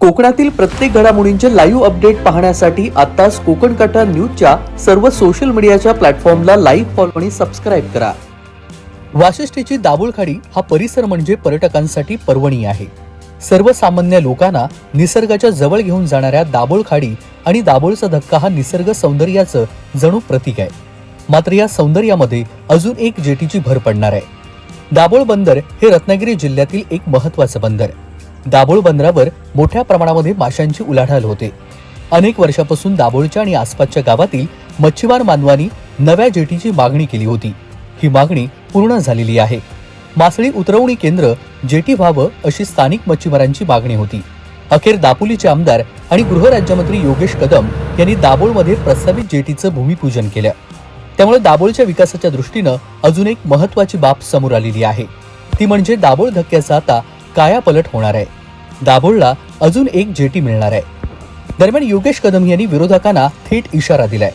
कोकणातील प्रत्येक घडामोडींचे लाईव्ह अपडेट पाहण्यासाठी आताच कोकण कटा न्यूजच्या सर्व सोशल मीडियाच्या प्लॅटफॉर्मला लाईव्ह फॉलो आणि सबस्क्राईब करा. वाशिष्ठीची दाभोळखाडी हा परिसर म्हणजे पर्यटकांसाठी पर्वणी आहे. सर्वसामान्य लोकांना निसर्गाच्या जवळ घेऊन जाणाऱ्या दाभोळखाडी आणि दाभोळचा धक्का हा निसर्ग सौंदर्याचं जणू प्रतीक आहे. मात्र या सौंदर्यामध्ये अजून एक जेटीची भर पडणार आहे. दाभोळ बंदर हे रत्नागिरी जिल्ह्यातील एक महत्वाचं बंदर. आहे दाभोळ बंदरावर मोठ्या प्रमाणामध्ये माशांची उलाढाल होते. अनेक वर्षापासून दाभोळच्या आणि आसपासच्या गावातील मच्छीमार मानवानी नव्या जेटीची मागणी केली होती. ही मागणी पूर्ण झालेली आहे. मासळी उतरवणी केंद्र जेटी व्हावं अशी स्थानिक मच्छीमारांची मागणी होती. अखेर दापोलीचे आमदार आणि गृहराज्यमंत्री योगेश कदम यांनी दाभोळमध्ये प्रस्तावित जेटीचं भूमिपूजन केलं. त्यामुळे दाभोळच्या विकासाच्या दृष्टीनं अजून एक महत्वाची बाब समोर आलेली आहे. ती म्हणजे दाभोळ धक्क्याचा आता कायापलट होणार आहे. दाभोळला अजून एक जेटी मिळणार आहे. दरम्यान योगेश कदम यांनी विरोधकांना थेट इशारा दिलाय.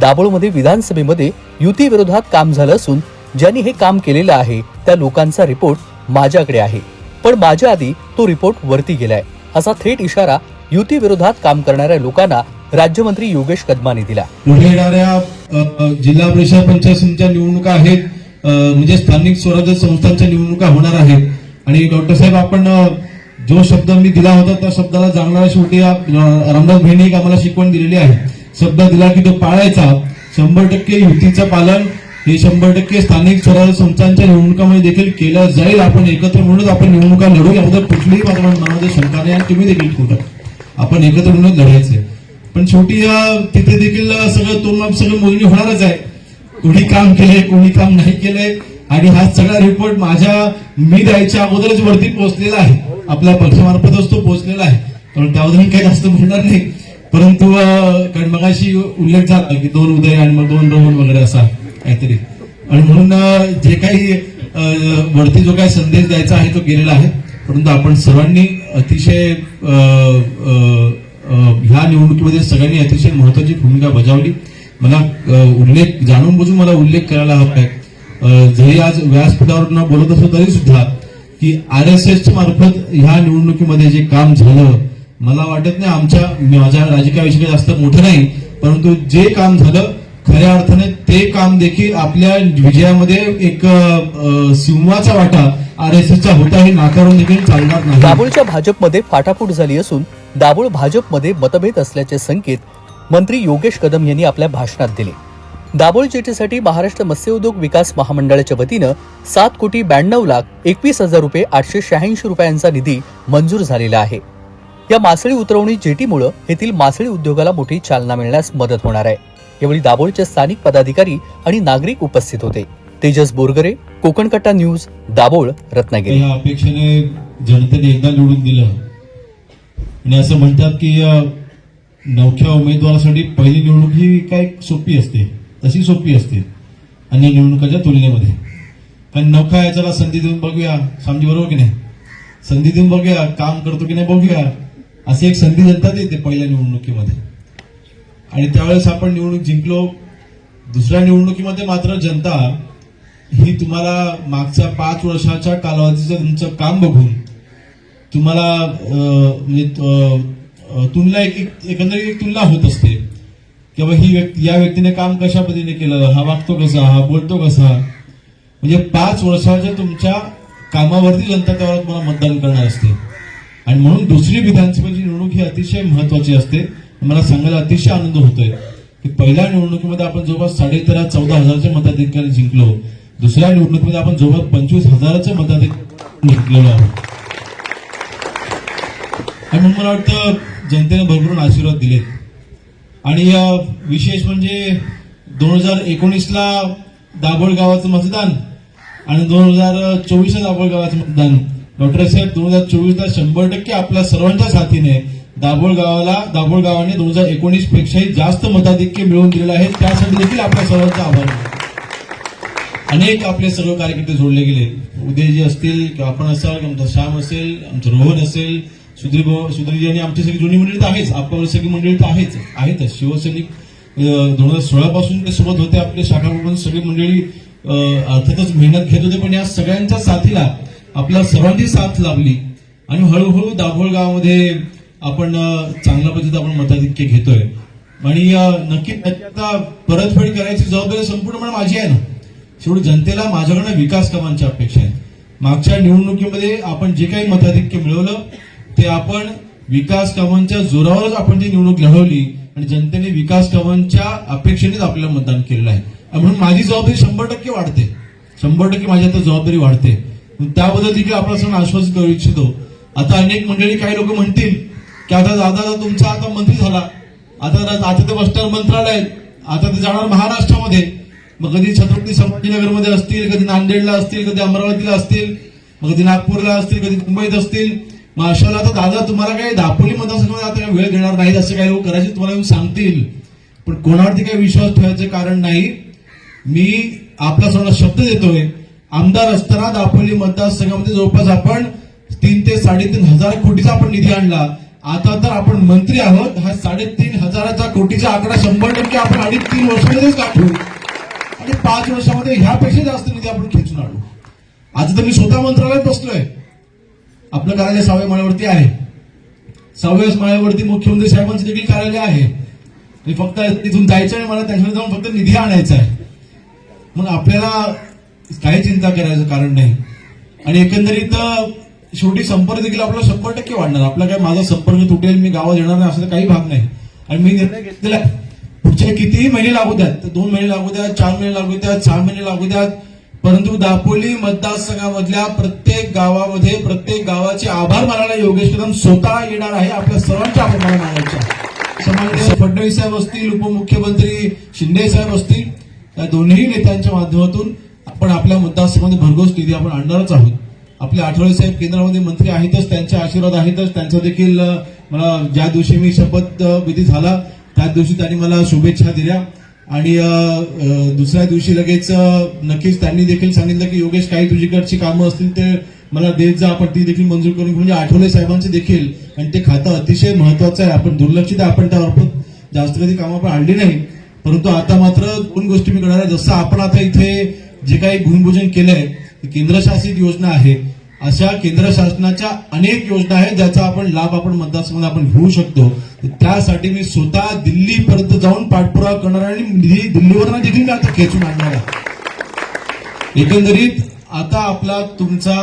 दाभोळमध्ये विधानसभेमध्ये युती विरोधात काम झालं असून ज्यांनी हे काम केलेलं आहे त्या लोकांचा रिपोर्ट माझ्याकडे आहे. पण माझ्या आधी तो रिपोर्ट वरती गेलाय असा थेट इशारा युती विरोधात काम करणाऱ्या लोकांना राज्यमंत्री योगेश कदमांनी दिला. पुढे येणाऱ्या जिल्हा परिषद पंचायत समितीच्या निवडणुका आहेत म्हणजे स्थानिक स्वराज्य संस्थांच्या निवडणुका होणार आहेत. आणि डॉक्टर साहेब आपण जो शब्द मी दिला होता त्या शब्दाला जागणाऱ्या शेवटी रामदास भेंडी एक आम्हाला शिकवण दिलेली आहे. शब्द दिला की तो पाळायचा. शंभर टक्के युतीचं पालन हे शंभर टक्के स्थानिक स्वराज्य संस्थांच्या निवडणुकामध्ये देखील केलं जाईल. आपण एकत्र म्हणूनच आपण निवडणुका लढू याबद्दल कुठलीही माझ्या मनामध्ये शंका नाही आणि तुम्ही देखील कुठं. आपण एकत्र म्हणून लढायचंय. पण शेवटी तिथे देखील सगळं तो सगळं मोजणी होणारच आहे. कोणी काम केलंय कोणी काम नाही केलंय. आणि हा सगळा रिपोर्ट माझ्या मी द्यायच्या अगोदरच वरती पोहोचलेला आहे. आपल्या पक्षामार्फतच तो पोहोचलेला आहे. कारण त्याबद्दल मी काही जास्त म्हणणार नाही. परंतु कारण मगाशी उल्लेख झाला की दोन उदय आणि मग दोन रोहन वगैरे असा काहीतरी. आणि म्हणून जे काही वरती जो काही संदेश द्यायचा आहे तो गेलेला आहे. परंतु आपण सर्वांनी अतिशय ह्या निवडणुकीमध्ये सगळ्यांनी अतिशय महत्वाची भूमिका बजावली. मला उल्लेख जाणून बुजून मला उल्लेख करायला हवा आहे. जरी आज व्यासपीठावर बोलत असलो तरी सुद्धा की आर एस एसच्या मार्फत ह्या निवडणुकीमध्ये जे काम झालं मला वाटत नाही आमच्या माझ्या राजकीय जास्त मोठं नाही परंतु जे काम झालं खऱ्या अर्थाने ते काम देखील आपल्या विजयामध्ये एक सिंहाचा वाटा आर एस एसचा होता हे नाकारून देखील चालणार नाही. दाभोळच्या भाजपमध्ये फाटाफूट झाली असून दाभोळ भाजपमध्ये मतभेद असल्याचे संकेत मंत्री योगेश कदम यांनी आपल्या भाषणात दिले. दाभोळ जेटीसाठी महाराष्ट्र मत्स्योद्योग विकास महामंडळाच्या वतीनं सात कोटी ब्याण्णव लाख एकवीस हजार रुपये आठशे शहाऐंशी रुपयांचा निधी मंजूर झालेला आहे. या मासळी उतरवणी जेटीमुळे येथील मासळी उद्योगाला मोठी चालना मिळण्यास मदत होणार आहे. यावेळी दाभोळचे स्थानिक पदाधिकारी आणि नागरिक उपस्थित होते. तेजस बोरगरे कोकणकट्टा न्यूज दाभोळ रत्नागिरी. अपेक्षेने जनतेने एकदा निवडून दिलं. आणि असं म्हणतात की नवख्या उमेदवारासाठी पहिली निवडणूक ही काय सोपी असते? तशी सोपी असते. अन्य निवडणुकाच्या तुलनेमध्ये. कारण नौका याच्याला संधी देऊन बघूया. समजी बरोबर की नाही? संधी देऊन बघूया. काम करतो की नाही बघूया. अशी एक संधी जनता देते पहिल्या निवडणुकीमध्ये. आणि त्यावेळेस आपण निवडणूक जिंकलो. दुसऱ्या निवडणुकीमध्ये मात्र जनता ही तुम्हाला मागच्या पाच वर्षाच्या कालावधीचं तुमचं काम बघून तुम्हाला म्हणजे तुलना एक एक- एकंदरीत एक तुलना होत असते. की बाबा ही व्यक्ती या व्यक्तीने काम कशा पद्धतीने केलं? हा वागतो कसा? हा बोलतो कसा? म्हणजे पाच वर्षाच्या तुमच्या कामावरती जनता त्यावर तुम्हाला मतदान करणार असते. आणि म्हणून दुसरी विधानसभेची निवडणूक ही अतिशय महत्वाची असते. मला सांगायला अतिशय आनंद होतोय की पहिल्या निवडणुकीमध्ये आपण जवळपास साडेतेरा चौदा हजारच्या मताधिकारी जिंकलो. दुसऱ्या निवडणुकीमध्ये आपण जवळपास पंचवीस हजाराचे मताधिकारी जिंकलेलो आहोत. आणि म्हणून मला वाटतं जनतेने भरभरून आशीर्वाद दिलेत. आणि विशेष म्हणजे दोन हजार एकोणीसला दाभोळ गावाचं मतदान आणि दोन हजार चोवीसला दाभोळ गावाचं मतदान. डॉक्टर साहेब दोन हजार चोवीसला शंभर टक्के आपल्या सर्वांच्या साथीने दाभोळ गावाला दाभोळ गावाने दोन हजार एकोणीस पेक्षाही जास्त मताधिक्य मिळवून दिलेलं आहे. त्यासाठी देखील आपल्या सर्वांचा आभार. अनेक आपले सर्व कार्यकर्ते जोडले गेले. उदयजी असतील किंवा आपण असाल आमचा श्याम असेल आमचं रोहन असेल सुधीर भाऊ- सुधीरजी आणि आमची सगळी जुनी मंडळी तर आहेच. आपण सगळी मंडळी तर आहेच. आहेतच. शिवसैनिक दोन हजार सोळा पासून ते सोबत होते आपले शाखा सगळी मंडळी अर्थातच मेहनत घेत होते पण या सगळ्यांच्या साथीला आपल्या सर्वांची साथ लाभली. आणि हळूहळू दाभोळ गावामध्ये आपण चांगल्या पद्धतीत आपण मताधिक्य घेतोय. आणि नक्की आता परतफेड करायची जबाबदारी संपूर्णपणे माझी आहे ना. शेवटी जनतेला माझ्याकडनं विकास कामांची अपेक्षा आहे मागच्या निवडणुकीमध्ये आपण जे काही मताधिक्य मिळवलं ते आपण विकास कामांच्या जोरावरच आपण ती निवडणूक लढवली आणि जनतेने विकास कामांच्या अपेक्षेनेच आपल्याला मतदान केलेलं आहे. म्हणून माझी जबाबदारी शंभर टक्के वाढते. शंभर टक्के माझी आता जबाबदारी वाढते. त्याबद्दल देखील आपण असं आश्वासित करू इच्छितो. आता अनेक मंडळी काही लोक म्हणतील की आता दादा तुमचा आता मंत्री झाला. आता आता ते बसणार मंत्रालय आता ते जाणार महाराष्ट्रामध्ये. मग कधी छत्रपती संभाजीनगरमध्ये असतील कधी नांदेडला असतील कधी अमरावतीला असतील मग कधी नागपूरला असतील कधी मुंबईत असतील. माशाला आता दादा तुम्हाला काही दापोली मतदारसंघामध्ये आता वेळ घेणार नाही असं काही लोक करायचे तुम्हाला येऊन सांगतील. पण कोणावरती काही विश्वास ठेवायचं कारण नाही. मी आपला सगळा शब्द देतोय. आमदार असताना दापोली मतदारसंघामध्ये जवळपास आपण तीन ते साडेतीन हजार कोटीचा आपण निधी आणला. आता तर आपण मंत्री आहोत. हा साडेतीन हजाराचा कोटीचा आकडा शंभर टक्के आपण अडीच तीन वर्षामध्येच गाठू आणि पाच वर्षामध्ये ह्यापेक्षा जास्त निधी आपण खेचून आणू. आता तर मी स्वतः मंत्रालयात बसलोय. आपलं कार्यालय सहाव्या माळ्यावरती आहे. सहाव्या माळ्यावरती मुख्यमंत्री साहेबांचं देखील कार्यालय आहे. फक्त तिथून जायचं आणि मला त्यांच्याकडे जाऊन फक्त निधी आणायचा आहे. मग आपल्याला काही चिंता करायचं कारण नाही. आणि एकंदरीत शेवटी संपर्क देखील आपला शंभर टक्के वाढणार. आपला काय माझा संपर्क तुटेल मी गावात येणार नाही असं काही भाग नाही. आणि मी निर्णय घेतलेला आहे. पुढचे कितीही महिने लागू द्यात तर दोन महिने लागू द्यात चार महिने लागू द्यात सहा महिने लागू द्यात परंतु दापोली मतदारसंघामधल्या प्रत्येक गावामध्ये प्रत्येक गावाचे आभार मानायला योगेश कदम स्वतः येणार आहे आपल्या सर्वांच्या आभार मानायच्या मानायचे फडणवीस साहेब असतील उपमुख्यमंत्री शिंदे साहेब असतील या दोन्ही नेत्यांच्या माध्यमातून आपण आपल्या मतदारसंघामध्ये भरघोस निधी आपण आणणारच आहोत. आपले आठवले साहेब केंद्रामध्ये मंत्री आहेतच त्यांचे आशीर्वाद आहेतच. त्यांचा देखील मला ज्या दिवशी मी शपथ विधी झाला त्याच दिवशी त्यांनी मला शुभेच्छा दिल्या. आणि दुसऱ्या दिवशी लगेच नक्कीच त्यांनी देखील सांगितलं की योगेश काही तुझीकडची कामं असतील ते मला देत जा आपण ती देखील मंजूर करून म्हणजे आठवले साहेबांचे देखील आणि ते खातं अतिशय महत्वाचं आहे. आपण दुर्लक्षित आहे आपण त्यावर जास्त कधी कामं आपण आणली नाही. परंतु आता मात्र दोन गोष्टी मी करणार आहे. जसं आपण आता इथे जे काही भूमिपूजन केलंय ती केंद्रशासित योजना आहे. अशा केंद्र शासनाच्या अनेक योजना आहेत ज्याचा आपण लाभ आपण मतदारसंघात आपण घेऊ शकतो. त्यासाठी मी स्वतः दिल्लीपर्यंत जाऊन पाठपुरावा करणार आणि निधी दिल्लीवरनं देखील मी आता खेचून आणणार आहे. एकंदरीत आता आपला तुमचा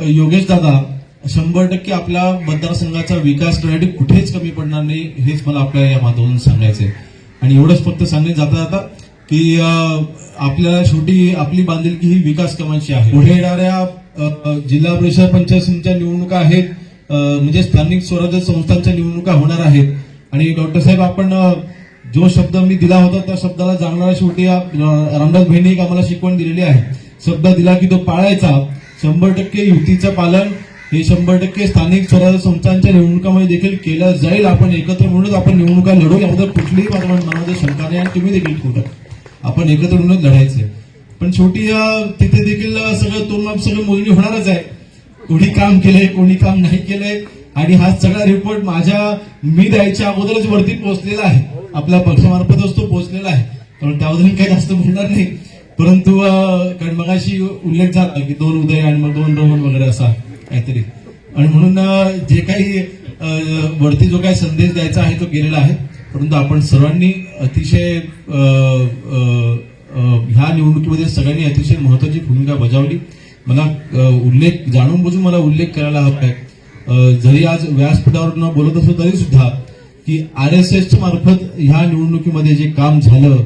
योगेश दादा शंभर टक्के आपल्या मतदारसंघाचा विकास करण्यासाठी कुठेच कमी पडणार नाही हेच मला आपल्या या माध्यमातून सांगायचंय. आणि एवढंच फक्त सांगणे जाता जाता की आपल्याला शेवटी आपली बांधिलकी ही विकास कामांची आहे. पुढे येणाऱ्या जिल्हा परिषद पंचायत समितीच्या निवडणुका आहेत म्हणजे स्थानिक स्वराज्य संस्थांच्या निवडणुका होणार आहेत. आणि डॉक्टर साहेब आपण जो शब्द मी दिला होता त्या शब्दाला जाणणारा शेवटी रामदास बहिणी एक आम्हाला शिकवण दिलेली आहे. शब्द दिला की तो पाळायचा. शंभर टक्के युतीचं पालन हे शंभर टक्के स्थानिक स्वराज्य संस्थांच्या निवडणुकामध्ये देखील केलं जाईल. आपण एकत्र मिळूनच आपण निवडणुका लढू याबद्दल कुठलीही माझ्या मनामध्ये शंका नाही आणि तुम्ही देखील कुठं आपण एकत्र म्हणून लढायचंय. पण शेवटी तिथे देखील सगळं तोंडमाप सगळं मोजणी होणारच आहे. कोणी काम केलंय कोणी काम नाही केलंय आणि हा सगळा रिपोर्ट माझ्या मी द्यायच्या अगोदरच वरती पोहोचलेला आहे. आपल्या पक्षामार्फतच तो पोहोचलेला आहे. कारण त्याबद्दल काही जास्त बोलणार नाही. परंतु कारण मगाशी उल्लेख झाला की दोन उदय आणि मग दोन रोहन वगैरे असा काहीतरी. आणि म्हणून जे काही वरती जो काही संदेश द्यायचा आहे तो गेलेला आहे. परंतु आपण सर्वांनी अतिशय ह्या निवडणुकीमध्ये सगळ्यांनी अतिशय महत्वाची भूमिका बजावली. मला उल्लेख जाणून बुजून मला उल्लेख करायला हवा आहे. जरी आज व्यासपीठावर न बोलत असलो तरी सुद्धा की आर एस एसच्या मार्फत ह्या निवडणुकीमध्ये जे काम झालं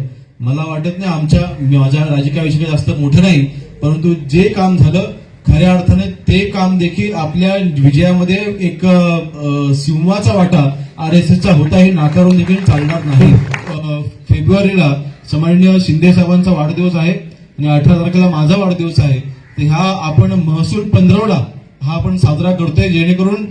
मला वाटत नाही आमच्या माझ्या राजकीयाविषयी काही जास्त मोठं नाही परंतु जे काम झालं खऱ्या अर्थाने ते काम देखील आपल्या विजयामध्ये एक सिंहाचा वाटा आर एस एसचा होता हे नाकारून देखील चालणार नाही. फेब्रुवारीला समान्य शिंदे साहेबांचा वाढदिवस आहे आणि अठरा तारखेला माझा वाढदिवस आहे. तर ह्या आपण महसूल पंधरवडा हा आपण साजरा करतोय जेणेकरून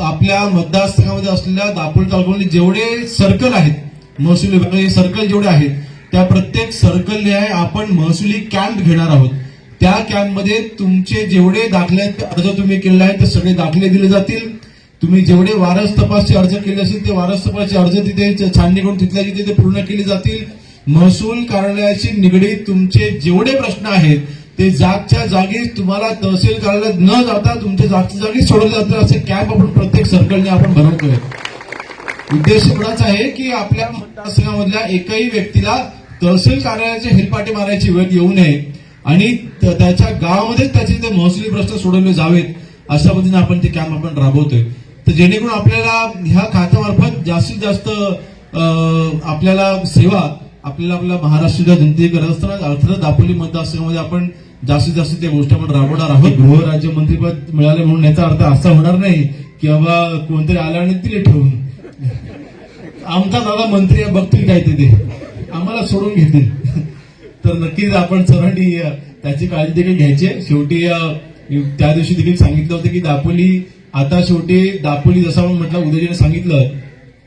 आपल्या मतदारसंघामध्ये असलेल्या दापोली तालुक्यामध्ये जेवढे सर्कल आहेत महसूल विभागाचे सर्कल जेवढे आहेत त्या प्रत्येक सर्कल निहाय आपण महसुली कॅम्प घेणार आहोत. त्या कॅम्पमध्ये तुमचे जेवढे दाखले आहेत अर्ज तुम्ही केलेले आहेत ते सगळे दाखले दिले जातील. तुम्ही जेवढे वारस तपासचे अर्ज केले असतील ते वारस तपासचे अर्ज तिथे छाननी करून तिथल्या तिथे ते पूर्ण केले जातील. महसूल कार्यालयाशी निगडीत तुमचे जेवढे प्रश्न आहेत ते जागच्या जागी तुम्हाला तहसील कार्यालयात न जाता तुमच्या जागच्या जागी सोडले जातात असे कॅम्प आपण प्रत्येक सर्कलने आपण भरवतोय. उद्देश एवढाच आहे की आपल्या मतदारसंघामधल्या एकही व्यक्तीला तहसील कार्यालयाचे हेलपाटे मारायची वेळ येऊ नये आणि त्याच्या गावामध्येच त्याचे ते महसुली प्रश्न सोडवले जावेत अशा पद्धतीने आपण ते कॅम्प आपण राबवतोय. तर जेणेकरून आपल्याला ह्या खात्यामार्फत जास्तीत जास्त आपल्याला सेवा आपल्याला आपल्या महाराष्ट्राच्या जनतेची गरज असताना अर्थात दापोली मतदारसंघामध्ये आपण जास्तीत जास्त त्या गोष्टी आपण राबवणार आहोत. गृहराज्यमंत्रीपद मिळाले म्हणून याचा अर्थ असा होणार नाही की बाबा कोणतरी आला आणि तिले ठेवून. आमचा दादा मंत्री बघतील काय ते ते आम्हाला सोडून घेतील. तर नक्कीच आपण सर्वांनी त्याची काळजी देखील घ्यायची शेवटी त्या दिवशी देखील सांगितलं होतं की दापोली आता शेवटी दापोली जसं आपण म्हटलं उदयजीने सांगितलं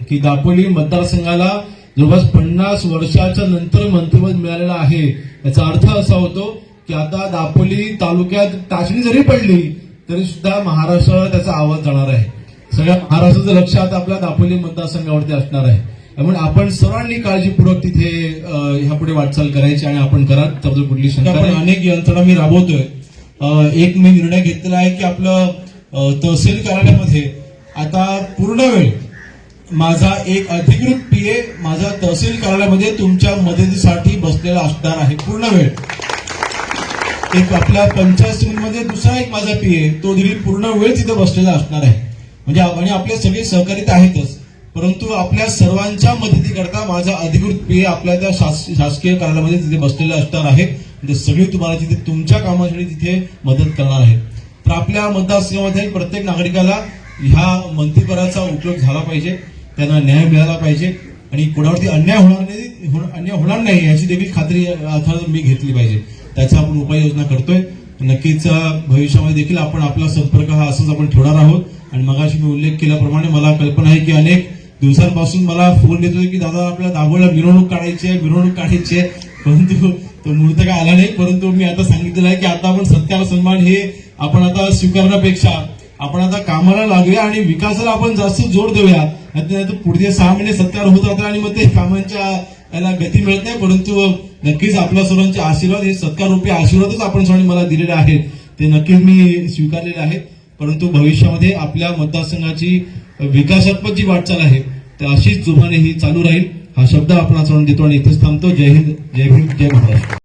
की दापोली मतदारसंघाला जवळपास पन्नास वर्षाच्या नंतर मंत्रिपद मिळालेलं आहे. याचा अर्थ असा होतो की आता दापोली तालुक्यात टाचणी जरी पडली तरी सुद्धा महाराष्ट्राला त्याचा आवाज जाणार आहे. सगळ्या महाराष्ट्राचं लक्ष आता आपल्या दापोली मतदारसंघावरती असणार आहे. त्यामुळे आपण सर्वांनी काळजीपूर्वक तिथे ह्यापुढे वाटचाल करायची आणि आपण करा त्याबद्दल कुठली शंका. अनेक यंत्रणा मी राबवतोय. एक मी निर्णय घेतलेला आहे की आपलं तहसील कार्यालयामध्ये आता पूर्ण वेळ माझा एक अधिकृत पीए माझा तहसील कार्यालयामध्ये तुमच्या मदतीसाठी बसलेला असणार आहे. पूर्ण वेळ. एक आपल्या पंचायत समितीमध्ये दुसरा एक माझा पीए तो देखील पूर्ण वेळ तिथे बसलेला असणार आहे. म्हणजे आणि आपले सगळे सहकारी तर आहेतच. परंतु आपल्या सर्वांच्या मदतीकरता माझा अधिकृत पीए आपल्या त्या शासकीय कार्यालयामध्ये तिथे बसलेले असणार आहे. म्हणजे सगळी तुम्हाला तिथे तुमच्या कामासाठी तिथे मदत करणार आहे. तर आपल्या मतदारसंघामध्ये प्रत्येक नागरिकाला ह्या मंत्रिपदाचा उपयोग झाला पाहिजे. त्यांना न्याय मिळाला पाहिजे. आणि कोणावरती अन्याय होणार नाही अन्याय होणार नाही याची देखील खात्री अर्थात मी घेतली पाहिजे. त्याचा आपण उपाययोजना करतोय. नक्कीच भविष्यामध्ये देखील आपण आपला संपर्क हा असंच आपण ठेवणार आहोत. आणि मगाशी मी उल्लेख केल्याप्रमाणे मला कल्पना आहे की अनेक दिवसांपासून मला फोन येतोय की दादा आपल्या दाभोळला मिरवणूक काढायची आहे मिरवणूक काढायची आहे. परंतु तो मुहूर्त काय आला नाही. परंतु मी आता सांगितलेलं आहे की आता आपण सत्याला सन्मान हे आपण आता स्वीकारण्यापेक्षा आपण आता कामाला लागूया आणि विकासाला आपण जास्त जोर देऊया. नाहीतर पुढचे सहा महिने सत्कार होत राहतात आणि मग ते कामांच्या याला गती मिळत नाही. परंतु नक्कीच आपल्या सर्वांचे आशीर्वाद हे सत्कार रूपी आशीर्वादच आपण सर्वांनी मला दिलेले आहेत. ते नक्कीच मी स्वीकारलेले आहेत. परंतु भविष्यामध्ये आपल्या मतदारसंघाची विकासात्मक जी वाटचाल आहे तर अशीच जोमाने ही चालू राहील. हा शब्द आपण सर्वांना देतो आणि इथेच थांबतो. जय हिंद जय भीम जय महाराष्ट्र.